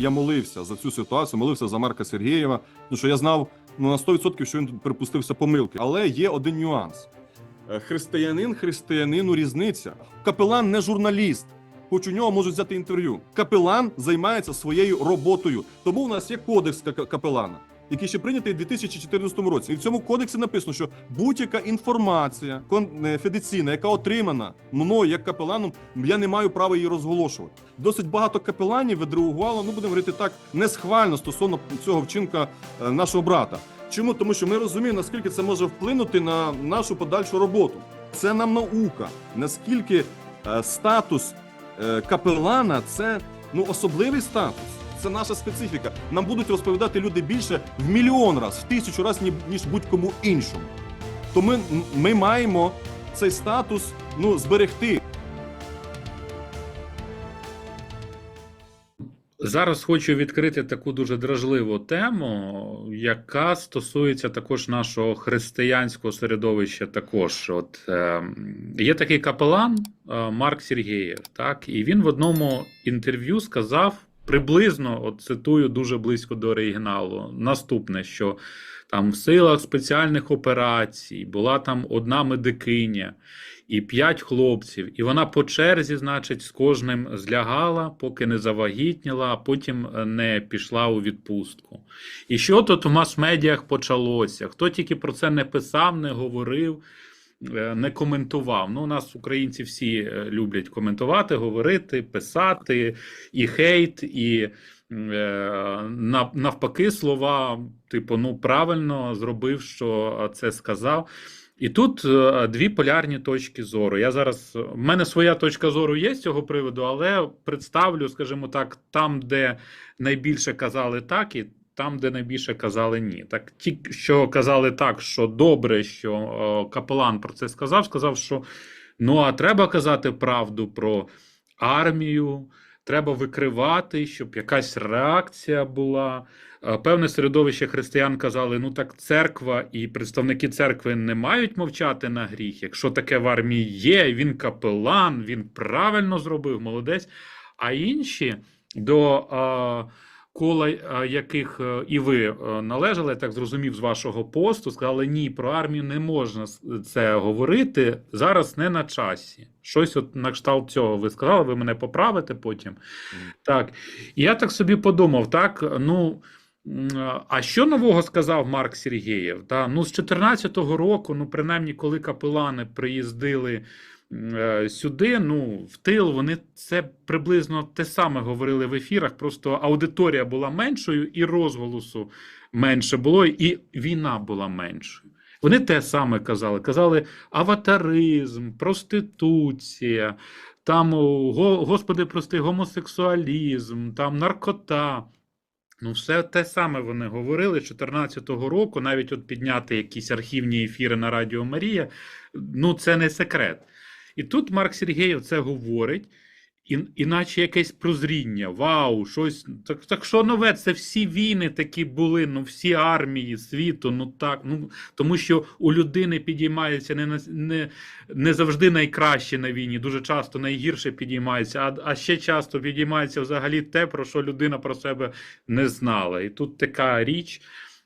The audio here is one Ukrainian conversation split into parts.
Я молився за цю ситуацію, молився за Марка Сергієва, тому що я знав ну, на 100%, що він припустився помилки. Але є один нюанс: Е, християнин, християнину різниця. Капелан не журналіст. Хоч у нього можуть взяти інтерв'ю. Капелан займається своєю роботою. Тому у нас є кодекс капелана, який ще прийнятий у 2014 році. І в цьому кодексі написано, що будь-яка інформація конфіденційна, яка отримана мною як капеланом, я не маю права її розголошувати. Досить багато капеланів відреагувало, ну будемо говорити так, несхвально стосовно цього вчинка е, нашого брата. Чому? Тому що ми розуміємо, наскільки це може вплинути на нашу подальшу роботу. Це нам наука. Наскільки е, статус е, капелана це ну особливий статус. Це наша специфіка. Нам будуть розповідати люди більше в мільйон раз, в тисячу разів, ніж будь-кому іншому. То ми, ми маємо цей статус ну, зберегти. Зараз хочу відкрити таку дуже дражливу тему, яка стосується також нашого християнського середовища. Також, от е, є такий капелан е, Марк Сергієв, так, і він в одному інтерв'ю сказав приблизно, от цитую дуже близько до оригіналу, наступне, що там в силах спеціальних операцій була там одна медикиня і п'ять хлопців, і вона по черзі, значить, з кожним злягала, поки не завагітніла, а потім е, не пішла у відпустку. І що тут в мас-медіях почалося? Хто тільки про це не писав, не говорив, не коментував. Ну, у нас українці всі е, люблять коментувати, говорити, писати, і хейт, і. е, Навпаки, слова, типу, ну правильно зробив, що е, це сказав. І тут е, дві полярні точки зору. Я зараз в мене своя точка зору є з цього приводу, але представлю, скажімо так, там, де найбільше казали так, і там, де найбільше казали ні. Так, ті, що казали так, що добре, що е, капелан про це сказав, сказав, що ну а треба казати правду про армію, треба викривати, щоб якась реакція була. Е, Певне середовище християн казали: ну так церква і представники церкви не мають мовчати на гріх. Якщо таке в армії є, він капелан, він правильно зробив, молодець. А інші до е, кола, е, яких е, і ви е, належали, я так зрозумів з вашого посту, сказали: ні, про армію не можна це говорити. Зараз не на часі. Щось от на кшталт цього ви сказали, ви мене поправите потім. Так. І я так собі подумав, так, ну. А що нового сказав Марк Сергієв? Та, ну, з 14-го року, ну, принаймні, коли капелани приїздили сюди, ну, в тил, вони це приблизно те саме говорили в ефірах, просто аудиторія була меншою, і розголосу менше було, і війна була меншою. Вони те саме казали. Казали аватаризм, проституція, там, господи, прости, гомосексуалізм, там наркота. Ну, все те саме вони говорили 14-го року, навіть от підняти якісь архівні ефіри на Радіо Марія, ну це не секрет. І тут Марк Сергєєв це говорить, і, іначе якесь прозріння. Вау, щось. Так, так що нове? Це всі війни такі були, ну всі армії світу, ну так. Ну, тому що у людини підіймається не, не, не завжди найкраще на війні, дуже часто найгірше підіймається, а, а ще часто підіймається взагалі те, про що людина про себе не знала. І тут така річ.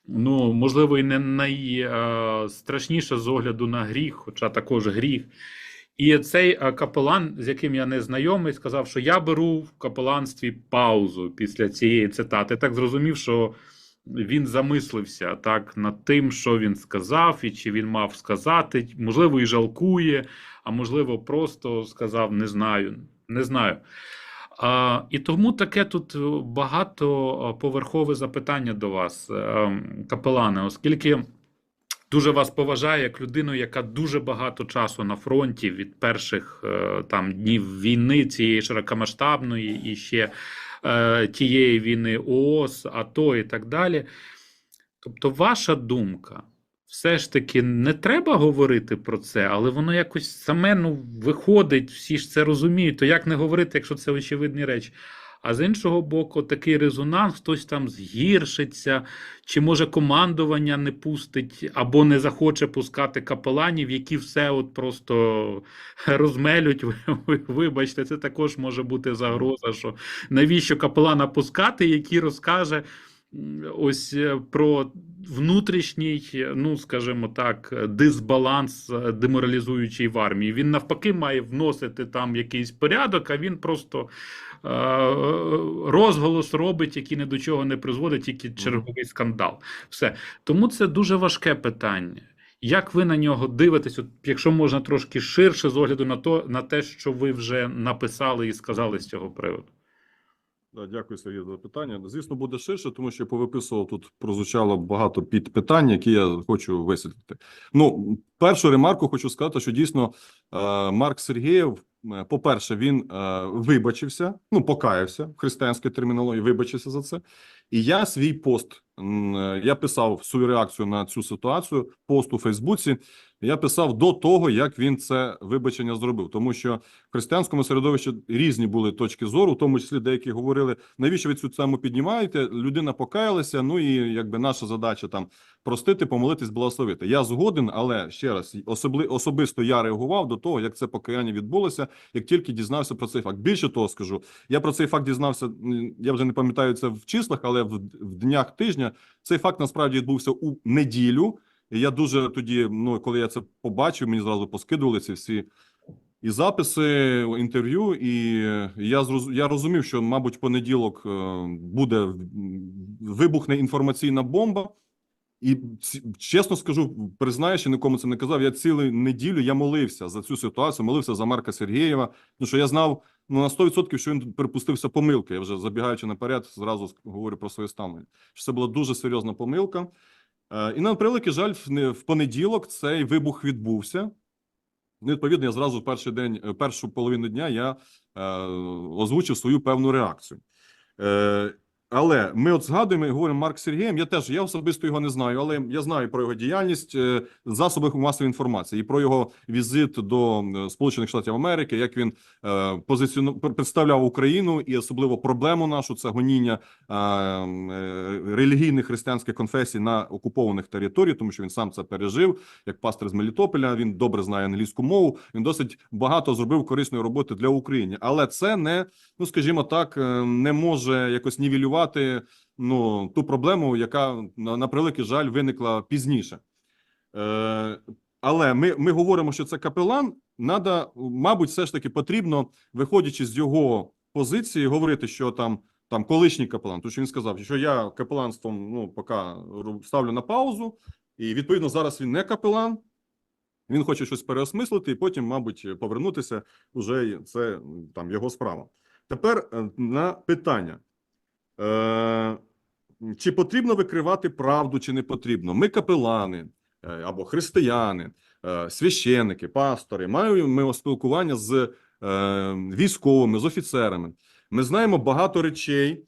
Ну, можливо, і не найстрашніша з огляду на гріх, хоча також гріх. І цей е, капелан, з яким я не знайомий, сказав, що я беру в капеланстві паузу після цієї цитати. Так зрозумів, що він замислився так над тим, що він сказав, і чи він мав сказати. Можливо, і жалкує, а можливо, просто сказав не знаю. Не знаю. А, і тому таке тут багатоповерхове запитання до вас, е, капелане, оскільки дуже вас поважаю як людину, яка дуже багато часу на фронті від перших е, там днів війни, цієї широкомасштабної і ще е, тієї війни ООС, АТО і так далі. Тобто, ваша думка. Все ж таки не треба говорити про це, але воно якось саме ну, виходить, всі ж це розуміють. То як не говорити, якщо це очевидні речі? А з іншого боку, такий резонанс, хтось там згіршиться, чи може командування не пустить або не захоче пускати капеланів, які все от просто розмелють. Ви- ви- Вибачте, це також може бути загроза, що навіщо капелана пускати, який розкаже ось е, про внутрішній, ну скажімо так, дисбаланс е, деморалізуючий в армії. Він навпаки має вносити там якийсь порядок, а він просто е, розголос робить, який ні до чого не призводить, тільки черговий скандал. Все. Тому це дуже важке питання. Як ви на нього дивитесь, от, якщо можна трошки ширше з огляду на то, на те, що ви вже написали і сказали з цього приводу? Да, дякую, Сергій, за питання. Звісно, буде ширше, тому що я повиписував тут прозвучало багато підпитань, які я хочу висвітлити. Ну, першу ремарку хочу сказати, що дійсно е, Марк Сергієв, е, по-перше, він е, вибачився, ну покаявся в християнській термінології, вибачився за це. І я свій пост я писав свою реакцію на цю ситуацію. Пост у Фейсбуці. Я писав до того, як він це вибачення зробив, тому що в християнському середовищі різні були точки зору, в тому числі деякі говорили, навіщо ви цю тему піднімаєте? Людина покаялася. Ну і якби наша задача там простити, помолитись, благословити. Я згоден, але ще раз особли, особисто я реагував до того, як це покаяння відбулося, як тільки дізнався про цей факт. Більше того скажу, я про цей факт дізнався. Я вже не пам'ятаю це в числах, але в, в днях тижня цей факт насправді відбувся у неділю. І я дуже тоді, ну коли я це побачив, мені зразу поскидували ці всі і записи, інтерв'ю, і я я розумів, що, мабуть, в понеділок е, буде вибухне інформаційна бомба. І чесно скажу, признаю, нікому це не казав. Я цілу неділю я молився за цю ситуацію, молився за Марка Сергієва. Ну що я знав ну на 100%, що він припустився помилки. Я вже забігаючи наперед, зразу говорю про своє ставлення. Це була дуже серйозна помилка. Е, І на превеликий жаль, в понеділок цей вибух відбувся. Ну, відповідно, я зразу в перший день, е, першу половину дня я е, озвучив свою певну реакцію. Е, але ми от згадуємо і говоримо Марк Сергієм. Я теж я особисто його не знаю, але я знаю про його діяльність е, в засобах масової інформації і про його візит до е, Сполучених Штатів Америки, як він е, позиціону представляв Україну і особливо проблему нашу це гоніння е, е, релігійних християнських конфесій на окупованих територіях, тому що він сам це пережив як пастор з Мелітополя. Він добре знає англійську мову. Він досить багато зробив корисної роботи для України, але це не ну скажімо так, е, не може якось нівелювати ну ту проблему, яка на, на превеликий жаль виникла пізніше. Е, але ми, ми говоримо, що це капелан. Надо, мабуть, все ж таки потрібно, виходячи з його позиції, говорити, що там. Там колишній капелан, тому що він сказав, що я капеланством ну поки ставлю на паузу, і відповідно зараз він не капелан. Він хоче щось переосмислити, і потім, мабуть, повернутися. Уже це там його справа. Тепер е, на питання. Е, чи потрібно викривати правду, чи не потрібно? Ми капелани е, або християни, е, священики, пастори, маємо спілкування з е, військовими, з офіцерами. Ми знаємо багато речей,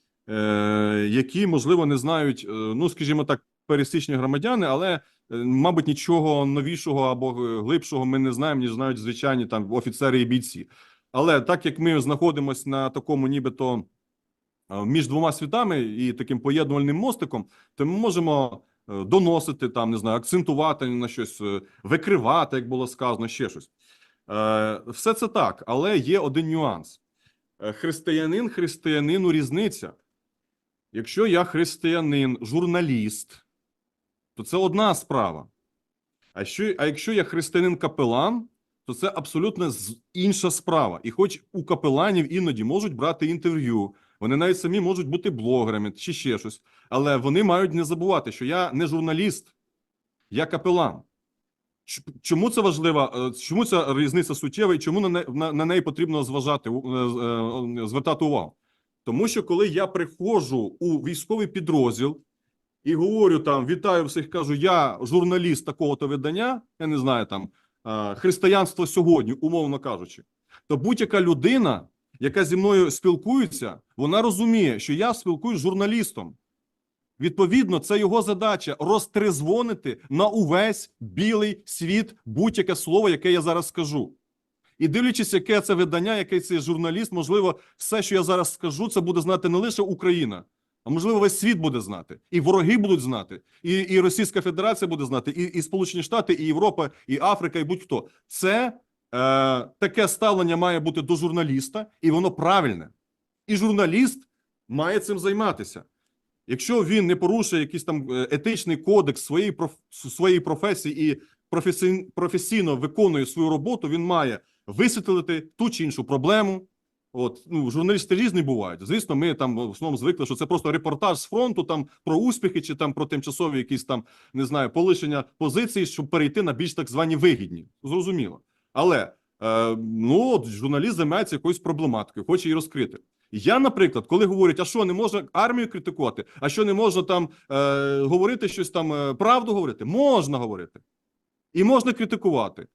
які, можливо, не знають, ну, скажімо так, пересічні громадяни, але, мабуть, нічого новішого або глибшого ми не знаємо, ніж знають звичайні там офіцери і бійці. Але так як ми знаходимося на такому, нібито між двома світами і таким поєднувальним мостиком, то ми можемо е, доносити там, не знаю, акцентувати на щось, е, викривати, як було сказано, ще щось. Е, Все це так, але є один нюанс. Е, Християнин, християнину різниця. Якщо я християнин, журналіст, то це одна справа. А, що, а якщо я християнин капелан, то це абсолютно інша справа. І хоч у капеланів іноді можуть брати інтерв'ю, вони навіть самі можуть бути блогерами чи ще щось, але вони мають не забувати, що я не журналіст, я капелан. Чому це важливо? е, Чому ця різниця суттєва і чому на, на, на неї потрібно зважати, е, е, звертати увагу? Тому що коли я приходжу у військовий підрозділ і говорю там, вітаю всіх, кажу, я журналіст такого-то видання, я не знаю там, християнство сьогодні, умовно кажучи, то будь-яка людина, яка зі мною спілкується, вона розуміє, що я спілкуюсь з журналістом. Відповідно, це його задача розтрезвонити на увесь білий світ будь-яке слово, яке я зараз скажу. І дивлячись, яке це видання, який це журналіст, можливо, все, що я зараз скажу, це буде знати не лише Україна, а можливо, весь світ буде знати, і вороги будуть знати, і, і Російська Федерація буде знати, і, і Сполучені Штати, і Європа, і Африка, і будь-хто. Це таке ставлення має бути до журналіста, і воно правильне. І журналіст має цим займатися. Якщо він не порушує якийсь там е, етичний кодекс своєї проф... своєї професії і професій... професійно виконує свою роботу, він має висвітлити ту чи іншу проблему. От ну журналісти різні бувають. Звісно, ми там в основному звикли, що це просто репортаж з фронту там про успіхи чи там про тимчасові якісь там не знаю полишення позицій, щоб перейти на більш так звані вигідні. Зрозуміло. Але е, ну от журналіст займається якоюсь проблематикою, хоче її розкрити. Я, наприклад, коли говорять, а що не можна армію критикувати, а що не можна там е, говорити щось там, е, правду говорити, можна говорити. І можна критикувати.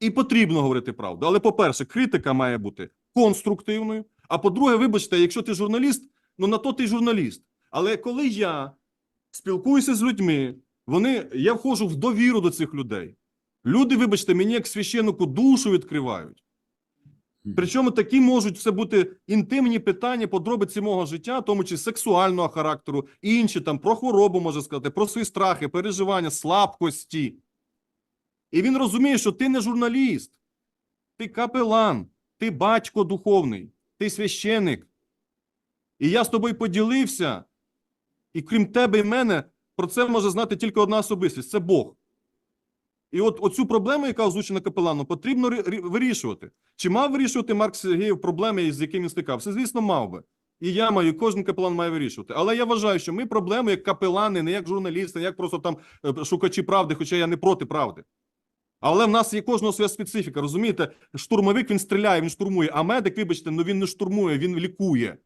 І потрібно говорити правду. Але, по-перше, критика має бути конструктивною. А по-друге, вибачте, якщо ти журналіст, ну на то ти журналіст. Але коли я спілкуюся з людьми, вони, я входжу в довіру до цих людей. Люди, вибачте, мені як священнику душу відкривають. Причому такі можуть це бути інтимні питання, подробиці мого життя, тому числі сексуального характеру, інші там про хворобу може сказати, про свої страхи, переживання, слабкості. І він розуміє, що ти не журналіст, ти капелан, ти батько духовний, ти священик. І я з тобою поділився, і крім тебе і мене, про це може знати тільки одна особистість це Бог. І от оцю проблему, яка озвучена капеланом, потрібно вирішувати. Чи мав вирішувати Марк Сергієв проблеми, з якими він стикався? Звісно, мав би. І я маю, кожен капелан має вирішувати. Але я вважаю, що ми проблеми як капелани, не як журналісти, не як просто там е, шукачі правди, хоча я не проти правди. Але в нас є кожного своя специфіка. Розумієте, штурмовик він стріляє, він штурмує, а медик, вибачте, ну він не штурмує, він лікує.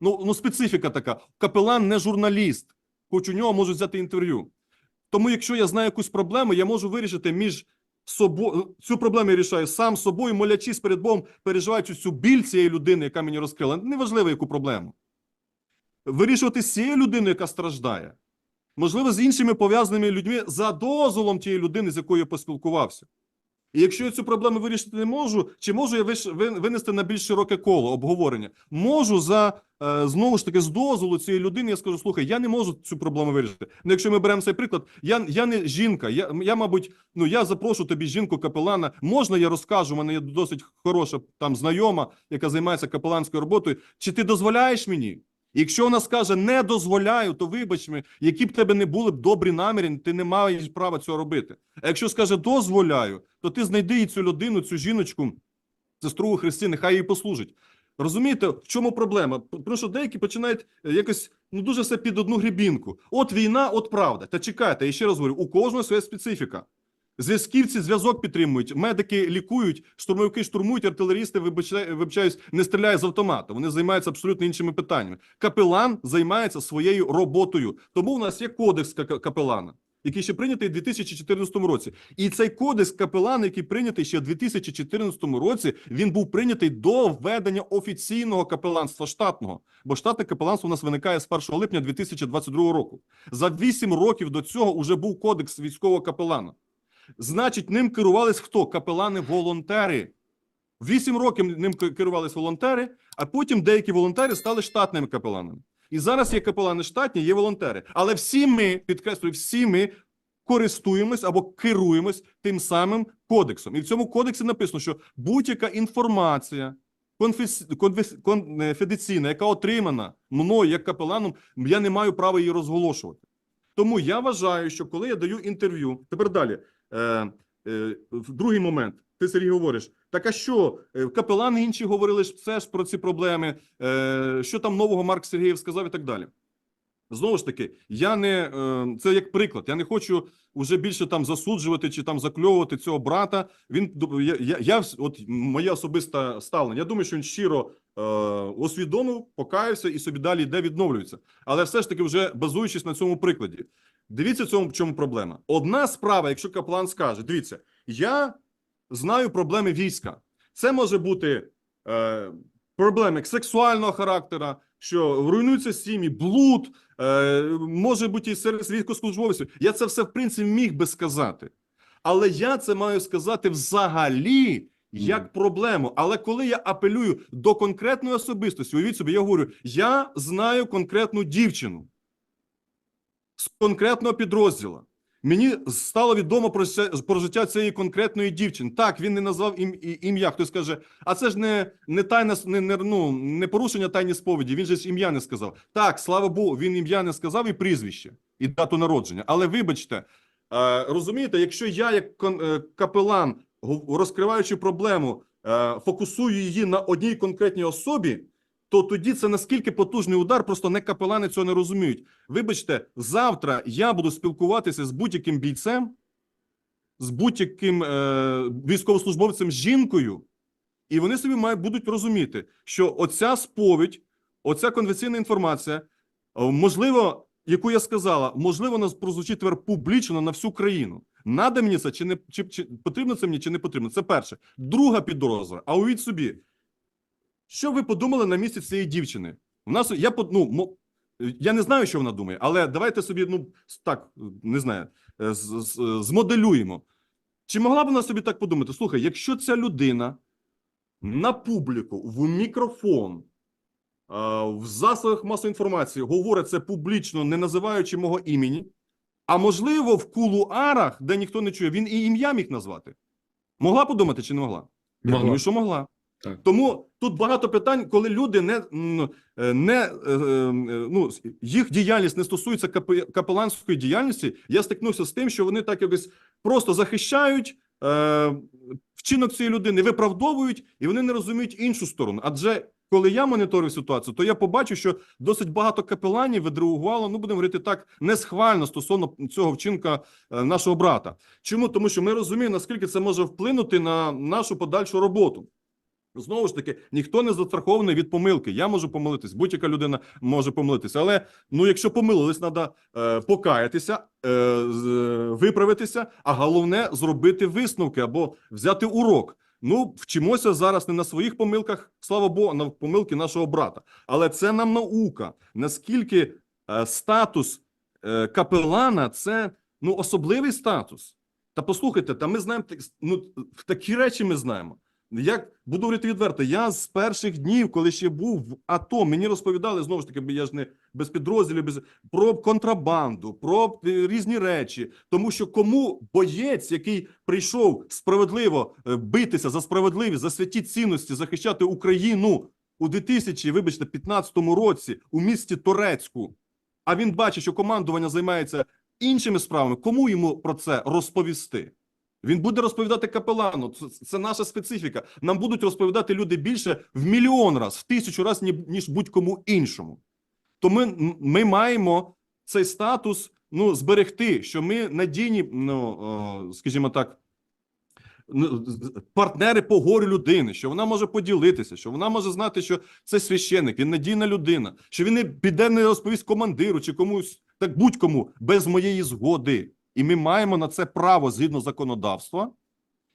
Ну, ну специфіка така. Капелан не журналіст, хоч у нього можуть взяти інтерв'ю. Тому, якщо я знаю якусь проблему, я можу вирішити між собою. Цю проблему я рішаю сам собою, молячись перед Богом, переживаючи цю біль цієї людини, яка мені розкрила. Неважливо, яку проблему. Вирішувати з цією людиною, яка страждає. Можливо, з іншими пов'язаними людьми за дозволом тієї людини, з якою я поспілкувався. І якщо я цю проблему вирішити не можу, чи можу я винести на більш широке коло обговорення? Можу за е, знову ж таки з дозволу цієї людини. Я скажу: слухай, я не можу цю проблему вирішити. Ну, якщо ми беремо цей приклад, я, я не жінка. Я, я, мабуть, ну я запрошу тобі жінку капелана. Можна я розкажу? У мене є досить хороша там знайома, яка займається капеланською роботою. Чи ти дозволяєш мені? Якщо вона скаже не дозволяю, то вибач мені, які б тебе не були б добрі наміри, ти не маєш права цього робити. А якщо скаже дозволяю, то ти знайди їй цю людину, цю жіночку, сестру у Христі, нехай їй послужить. Розумієте, в чому проблема? Тому що деякі починають е, якось ну дуже все під одну грібінку. От війна, от правда. Та чекайте, я ще раз говорю, у кожного своя специфіка. Зв'язківці зв'язок підтримують, медики лікують, штурмовики штурмують, артилерісти, вибачаю, вибачаюсь, не стріляють з автомата. Вони займаються абсолютно іншими питаннями. Капелан займається своєю роботою. Тому у нас є кодекс капелана, який ще прийнятий у 2014 році. І цей кодекс капелана, який прийнятий ще в 2014 році, він був прийнятий до введення офіційного капеланства штатного. Бо штатне капеланство у нас виникає з 1 липня 2022 року. За 8 років до цього вже був кодекс військового капелана. Значить, ним керувались хто? Капелани-волонтери. Вісім років ним ке- керувались волонтери, а потім деякі волонтери стали штатними капеланами. І зараз є капелани штатні, є волонтери. Але всі ми, підкреслюю, всі ми користуємось або керуємось тим самим кодексом. І в цьому кодексі написано, що будь-яка інформація конфіденційна, яка отримана мною як капеланом, я не маю права її розголошувати. Тому я вважаю, що коли я даю інтерв'ю, тепер далі. Е, е, в другий момент, ти Сергій говориш, так а що е, капелани інші говорили ж все ж про ці проблеми, що там нового Марк Сергієв сказав і так далі. Знову ж таки, я не це як приклад. Я не хочу вже більше там засуджувати чи там закльовувати цього брата. Він я, я, я от моє особисте ставлення. Я думаю, що він щиро е, усвідомив, покаявся і собі далі йде відновлюється. Але все ж таки, вже базуючись на цьому прикладі, дивіться в цьому в чому проблема. Одна справа, якщо каплан скаже: дивіться, я знаю проблеми війська. Це може бути е, проблеми сексуального характера, що руйнуються сім'ї, блуд, е, може бути і серед військовослужбовців. Я це все в принципі міг би сказати. Але я це маю сказати взагалі як проблему. Але коли я апелюю до конкретної особистості, уявіть собі, я говорю: я знаю конкретну дівчину з конкретного підрозділу. Мені стало відомо про, про життя цієї конкретної дівчини. Так, він не назвав ім, ім'я. Хтось каже, а це ж не, не тайна не, не, ну, не порушення тайні сповіді. Він же ж ім'я не сказав. Так, слава Богу, він ім'я не сказав і прізвище, і дату народження. Але вибачте, е, розумієте, якщо я, як е, капелан, розкриваючи проблему, е, фокусую її на одній конкретній особі, то тоді це наскільки потужний удар, просто не капелани цього не розуміють. Вибачте, завтра я буду спілкуватися з будь-яким бійцем, з будь-яким е, військовослужбовцем жінкою, і вони собі мають будуть розуміти, що оця сповідь, оця конвенційна інформація, е, можливо, яку я сказала, можливо, вона прозвучить тепер публічно на всю країну. Надо мені це чи не чи, чи потрібно це мені, чи не потрібно? Це перше. Друга підозра. А уявіть собі, що ви подумали на місці цієї дівчини? У нас я ну, я не знаю, що вона думає, але давайте собі, ну так не знаю, е, змоделюємо. Чи могла б вона собі так подумати? Слухай, якщо ця людина на публіку, в мікрофон, в засобах масової інформації говорить це публічно, не називаючи мого імені, а можливо, в кулуарах, де ніхто не чує, він і ім'я міг назвати. Могла подумати чи не могла? Я Могла. думаю, що могла. Так. Тому тут багато питань, коли люди не, е, не е, е, ну, їх діяльність не стосується капе- капеланської діяльності. Я стикнувся з тим, що вони так якось просто захищають е, вчинок цієї людини, виправдовують, і вони не розуміють іншу сторону. Адже коли я моніторив ситуацію, то я побачив, що досить багато капеланів відреагувало, ну будемо говорити так, несхвально стосовно цього вчинка нашого брата. Чому? Тому що ми розуміємо, наскільки це може вплинути на нашу подальшу роботу. Знову ж таки, ніхто не застрахований від помилки. Я можу помилитись, будь-яка людина може помилитися. Але ну, якщо помилились, треба е, покаятися, е, е, виправитися, а головне зробити висновки або взяти урок. Ну, вчимося зараз не на своїх помилках, слава Богу, на помилки нашого брата. Але це нам наука. Наскільки е, статус е, капелана це ну, особливий статус. Та послухайте, та ми знаємо ну, такі речі ми знаємо. Як буду говорити відверто, я з перших днів, коли ще був в АТО, мені розповідали знову ж таки, я ж не без підрозділів, без про контрабанду, про різні речі. Тому що кому боєць, який прийшов справедливо е, битися за справедливість, за святі цінності, захищати Україну у 2000, вибачте, 15 році у місті Торецьку, а він бачить, що командування займається іншими справами, кому йому про це розповісти? Він буде розповідати капелану. Це, це наша специфіка. Нам будуть розповідати люди більше в мільйон раз, в тисячу раз, ніж будь-кому іншому. То ми, ми маємо цей статус ну, зберегти, що ми надійні, ну, скажімо так, ну, партнери по горю людини, що вона може поділитися, що вона може знати, що це священник, він надійна людина, що він не піде не розповість командиру чи комусь, так будь-кому, без моєї згоди. І ми маємо на це право згідно законодавства,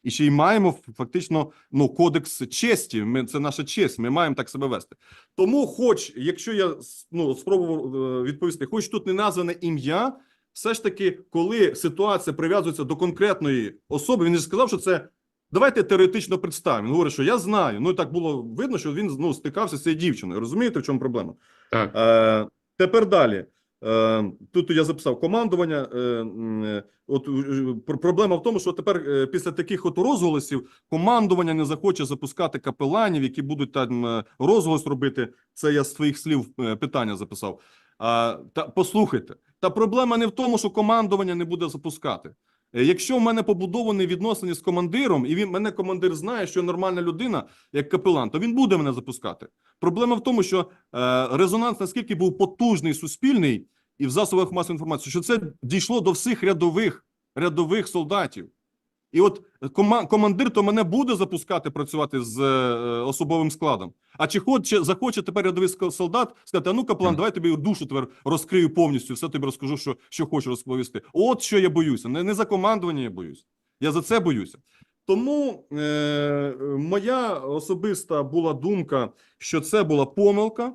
і ще й маємо фактично ну, кодекс честі. Ми, це наша честь, ми маємо так себе вести. Тому, хоч, якщо я ну, спробував е, відповісти, хоч тут не назване ім'я, все ж таки, коли ситуація прив'язується до конкретної особи, він не сказав, що це. Давайте теоретично представимо. Він говорить, що я знаю. Ну і так було видно, що він ну, стикався з цією дівчиною. Розумієте, в чому проблема? Так. Е, тепер далі. Е, тут я записав командування. Е, е, от проблема в тому, що тепер після таких от розголосів командування не захоче запускати капеланів, які будуть там розголос робити. Це я з твоїх слів питання записав. А, та послухайте, та проблема не в тому, що командування не буде запускати. Е, Якщо в мене побудовані відносини з командиром, і він мене командир знає, що я нормальна людина, як капелан, то він буде мене запускати. Проблема в тому, що е, резонанс наскільки був потужний, суспільний і в засобах масової інформації, що це дійшло до всіх рядових рядових солдатів. І от кома- командир то мене буде запускати працювати з е, особовим складом. А чи хоче захоче тепер рядовий солдат сказати: а ну каплан, давай тобі душу тепер розкрию повністю, все тобі розкажу, що, що хочу розповісти. От що я боюся. Не, не за командування я боюсь. Я за це боюся. Тому е, моя особиста була думка, що це була помилка,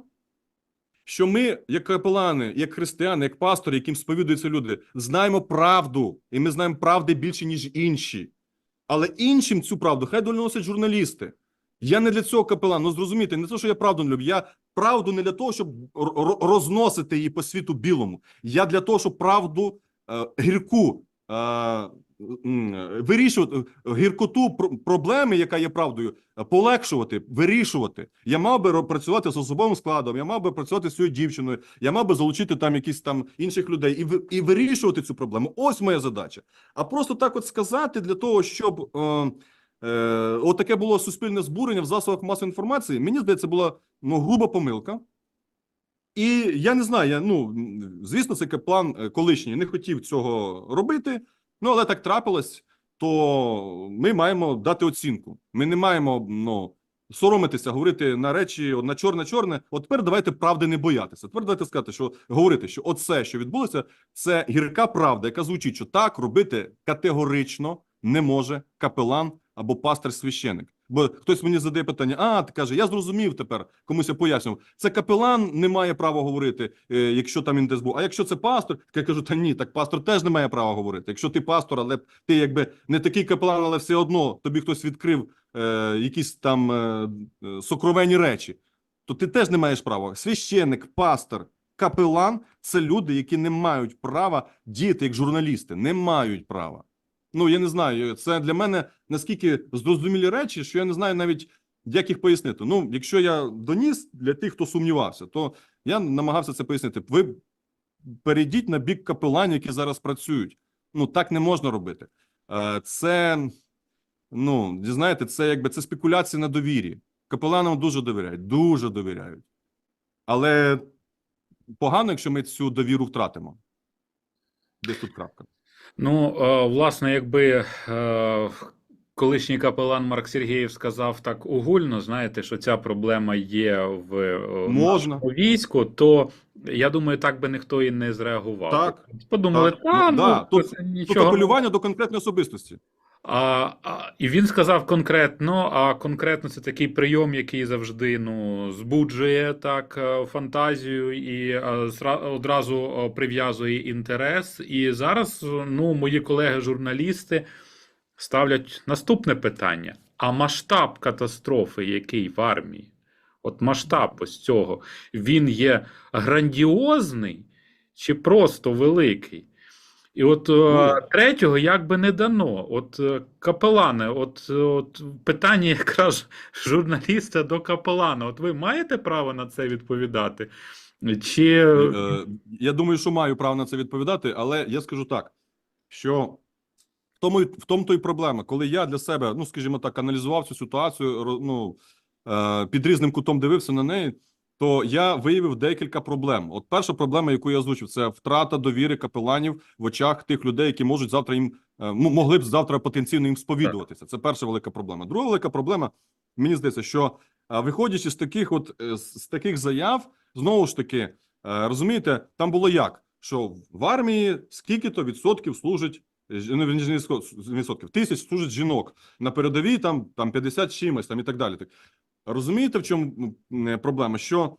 що ми, як капелани, як християни, як пастори, яким сповідуються люди, знаємо правду, і ми знаємо правди більше, ніж інші. Але іншим цю правду хай доносять журналісти. Я не для цього капелан. Ну зрозумійте, не те, що я правду не люблю. Я правду не для того, щоб розносити її по світу білому. Я для того, щоб правду е, гірку е, вирішувати е, гіркоту проблеми, яка є правдою, е, полегшувати, вирішувати. Я мав би працювати з особовим складом, я мав би працювати з цією дівчиною, я мав би залучити там якісь там інших людей і і вирішувати цю проблему. Ось моя задача. А просто так, от сказати для того, щоб. Е, Е, от таке було суспільне збурення в засобах масової інформації. Мені здається, була ну, груба помилка. І я не знаю, я, ну, звісно, цей каплан е, колишній не хотів цього робити, ну, але так трапилось, то ми маємо дати оцінку. Ми не маємо ну, соромитися, говорити на речі на чорне-чорне. От тепер давайте правди не боятися. Тепер давайте сказати, що говорити, що оце, що відбулося, це гірка правда, яка звучить, що так робити категорично не може капелан або пастор священик. Бо хтось мені задає питання: а ти каже, я зрозумів тепер, комусь я пояснював. Це капелан не має права говорити, е, якщо там він десь був. А якщо це пастор, так я кажу, та ні, так пастор теж не має права говорити. Якщо ти пастор, але ти якби не такий капелан, але все одно тобі хтось відкрив е, якісь там е, сокровенні речі, то ти теж не маєш права. Священник, пастор, капелан це люди, які не мають права діяти як журналісти, не мають права. Ну, я не знаю, це для мене наскільки зрозумілі речі, що я не знаю навіть, як їх пояснити. Ну, якщо я доніс для тих, хто сумнівався, то я намагався це пояснити. Ви перейдіть на бік капеланів, які зараз працюють. Ну, так не можна робити. Е, Це, ну, знаєте, це якби це спекуляції на довірі. Капеланам дуже довіряють, дуже довіряють. Але погано, якщо ми цю довіру втратимо. Десь тут крапка. Ну, е, власне, якби е, колишній капелан Марк Сергієв сказав так огульно, знаєте, що ця проблема є в е, Можна. нашому війську, то я думаю, так би ніхто і не зреагував. Так. Подумали, Так. та Ну, ну, да. Це Тут нічого. апелювання до конкретної особистості. А, а, і він сказав конкретно, а конкретно це такий прийом, який завжди ну, збуджує так е, фантазію і е, зра- одразу е, прив'язує інтерес. І зараз ну, мої колеги-журналісти ставлять наступне питання: а масштаб катастрофи, який в армії? От масштаб ось цього, він є грандіозний чи просто великий? І от Ну. третього як би не дано. От е, капелане, от, е, от питання якраз журналіста до капелана. От ви маєте право на це відповідати? Чи Я думаю, що маю право на це відповідати, але я скажу так, що в тому, в тому то й проблема, коли я для себе, ну скажімо так, аналізував цю ситуацію, ну під різним кутом дивився на неї, то я виявив декілька проблем. От перша проблема, яку я озвучив, це втрата довіри капеланів в очах тих людей, які можуть завтра їм е, ну, могли б завтра потенційно їм сповідуватися. Це перша велика проблема. Друга велика проблема, мені здається, що е, виходячи з таких, от е, з таких заяв, знову ж таки. Розумієте, там було як? Що в армії скільки-то відсотків служить, ну, не відсотків, тисяч служить жінок. На передовій там, там 50 чимось там і так далі. Так, розумієте, в чому е, проблема? Що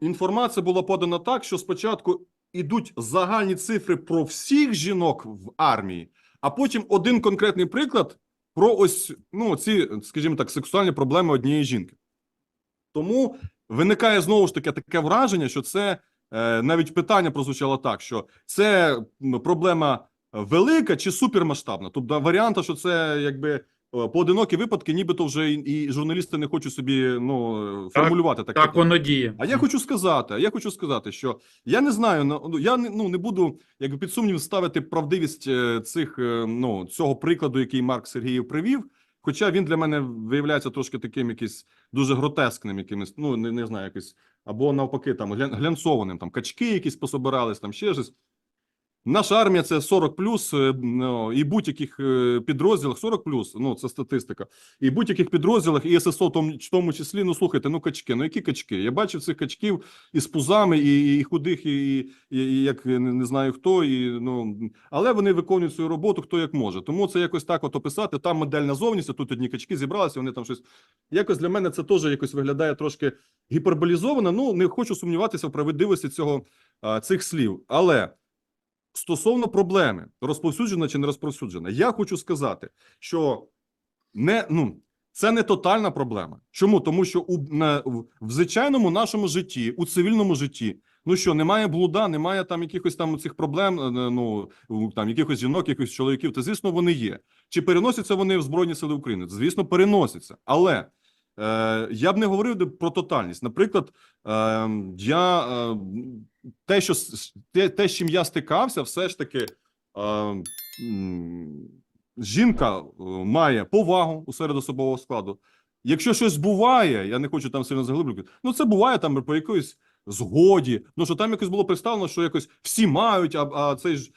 інформація була подана так, що спочатку ідуть загальні цифри про всіх жінок в армії, а потім один конкретний приклад про ось ну, ці, скажімо так, сексуальні проблеми однієї жінки. Тому виникає знову ж таки таке враження, що це е, навіть питання прозвучало так, що це проблема велика чи супермасштабна. Тобто варіанта, що це якби поодинокі випадки, нібито вже і, журналісти не хочуть собі ну е, Так, формулювати таке. так воно діє? А я хочу сказати, а я хочу сказати, що я не знаю, ну ну, я не ну не буду якби під сумнів ставити правдивість е, цих е, ну цього прикладу, який Марк Сергіїв привів. Хоча він для мене виявляється трошки таким якийсь дуже гротескним, якимось, ну не, не знаю, якось або навпаки, там глянцованим, там качки якісь пособирались, там ще щось. Наша армія це 40 плюс, е, ну, і будь-яких е, підрозділах 40 плюс, ну це статистика. І будь-яких підрозділах, і ССО в тому, числі, ну слухайте, ну качки, ну які качки? Я бачив цих качків із пузами, і, і худих, і, і, і як не, знаю хто, і ну але вони виконують свою роботу, хто як може. Тому це якось так от описати. Там модельна зовність, тут одні качки зібралися, вони там щось. Якось для мене це теж якось виглядає трошки гіперболізовано. Ну не хочу сумніватися в правдивості цього цих слів. Але стосовно проблеми, розповсюджена чи не розповсюджена, я хочу сказати, що не ну. Це не тотальна проблема. Чому? Тому що у на в, звичайному нашому житті, у цивільному житті, ну що, немає блуда, немає там якихось там цих проблем. е, Ну там якихось жінок, якихось чоловіків. То звісно, вони є. Чи переносяться вони в Збройні Сили України? Звісно, переносяться. Але е, я б не говорив про тотальність. Наприклад, е, я е, те, що те, те, з чим я стикався, все ж таки. Е, Жінка е, має повагу у серед особового складу. Якщо щось буває, я не хочу там сильно заглиблювати, ну це буває там по якоїсь згоді. Ну що там якось було представлено, що якось всі мають, а, а цей ж е,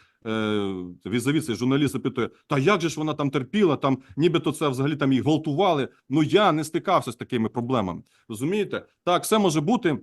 візаві, цей журналіст запитує: та як же ж вона там терпіла? Там нібито це взагалі там її гвалтували. Ну я не стикався з такими проблемами. Розумієте? Так, все може бути.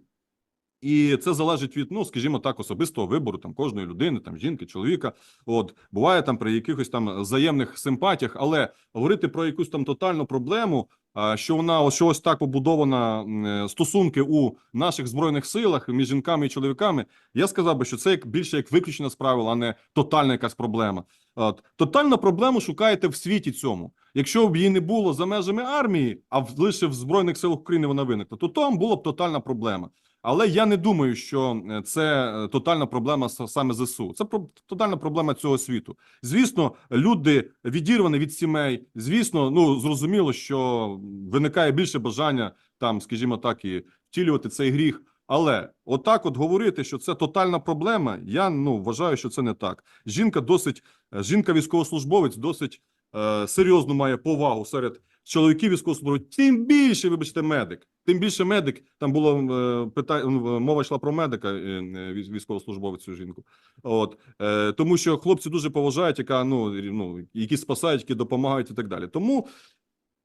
І це залежить від, ну скажімо так, особистого вибору там кожної людини, там жінки, чоловіка. От буває там при якихось там взаємних симпатіях, але говорити про якусь там тотальну проблему, що вона ось ось так побудована е, стосунки у наших збройних силах між жінками і чоловіками. Я сказав би, що це як більше як виключення з правил, а не тотальна якась проблема. От тотальну проблему шукаєте в світі цьому. Якщо б її не було за межами армії, а лише в збройних силах України вона виникла, то там була б тотальна проблема. Але я не думаю, що е, це е, тотальна проблема саме ЗСУ. Це тотальна проблема цього світу. Звісно, люди відірвані від сімей. Звісно, ну зрозуміло, що виникає більше бажання там, скажімо так, і втілювати цей гріх. Але отак, от говорити, що це тотальна проблема, я ну вважаю, що це не так. Жінка досить, е, жінка військовослужбовець досить е, серйозно має повагу серед чоловіків військовослужбовців. Тим більше, вибачте, медик. Тим більше медик. Там було е, питання, мова йшла про медика, е, е, військовослужбовцю жінку. От е, тому, що хлопці дуже поважають, яка ну, ну які спасають, які допомагають і так далі. Тому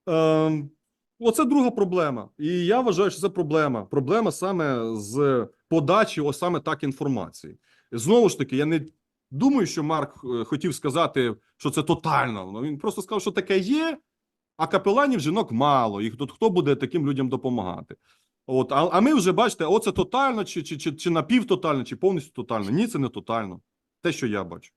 е, оце друга проблема. І я вважаю, що це проблема. Проблема саме з подачі, ось саме так інформації. Знову ж таки, я не думаю, що Марк хотів сказати, що це тотально. Ну, він просто сказав, що таке є. А капеланів жінок мало, Їх тут хто буде таким людям допомагати? От, а, а ми вже бачите, оце тотально, чи, чи, чи, чи напівтотально, чи повністю тотально. Ні, це не тотально. Те, що я бачу.